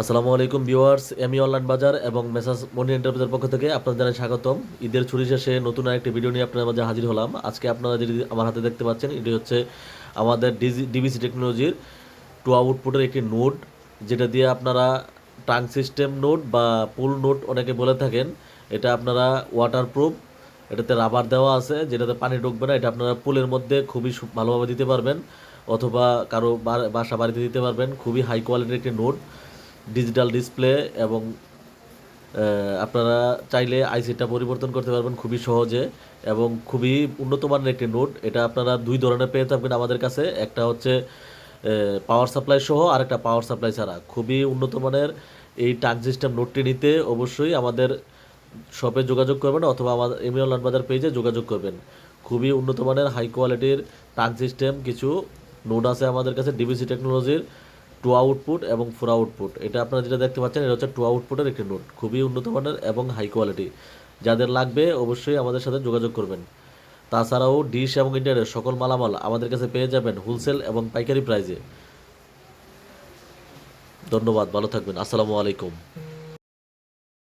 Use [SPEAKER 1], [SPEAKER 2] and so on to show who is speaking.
[SPEAKER 1] আসসালামু আলাইকুম ভিউয়ার্স এমি অনলাইন বাজার এবং মেসাজ মনি এন্টারপ্রাইজের পক্ষ থেকে আপনাদের জানাই স্বাগতম। ঈদের ছুটি শেষে নতুন আরেকটি ভিডিও নিয়ে আপনাদের মাঝে হাজির হলাম। আজকে আপনারা যেটি আমার হাতে দেখতে পাচ্ছেন, এটি হচ্ছে আমাদের ডিবিসি টেকনোলজির টু আউটপুটের একটি নোট যেটা দিয়ে আপনারা টাং সিস্টেম নোট বা পুল নোট অনেকে বলে থাকেন। এটা আপনারা ওয়াটারপ্রুফ এটাতে রাবার দেওয়া আছে, যেটাতে পানি ঢুকবে না, এটা আপনারা পুলের মধ্যে খুবই ভালোভাবে দিতে পারবেন, অথবা কারও বাসা বাড়িতে দিতে পারবেন। খুবই হাই কোয়ালিটির একটি নোট ডিজিটাল ডিসপ্লে এবং আপনারা চাইলে আইসিটা পরিবর্তন করতে পারবেন খুবই সহজে এবং খুবই উন্নত মানের একটি নোট। এটা আপনারা দুই ধরনের পেয়ে থাকবেন আমাদের কাছে। একটা হচ্ছে পাওয়ার সাপ্লাই সহ আর একটা পাওয়ার সাপ্লাই ছাড়া। খুবই উন্নত মানের এই টাচ সিস্টেম নোটটি নিতে অবশ্যই আমাদের শপে যোগাযোগ করবেন অথবা আমাদের এমি অনলাইন বাজার পেজে যোগাযোগ করবেন। খুবই উন্নত মানের হাই কোয়ালিটির টাচ সিস্টেম কিছু নোট আছে আমাদের কাছে ডিবিসি টেকনোলজির টু আউটপুট এবং ফোর আউটপুট। এটা আপনারা যেটা দেখতে পাচ্ছেন, এটা হচ্ছে টু আউটপুটের একটি নোট। খুবই উন্নত মানের এবং হাই কোয়ালিটি যাদের লাগবে অবশ্যই আমাদের সাথে যোগাযোগ করবেন। তাছাড়াও ডিশ এবং ইন্টারনেট সকল মালামাল আমাদের কাছে পেয়ে যাবেন হোলসেল এবং পাইকারি প্রাইজে ধন্যবাদ, ভালো থাকবেন। আসসালামু আলাইকুম।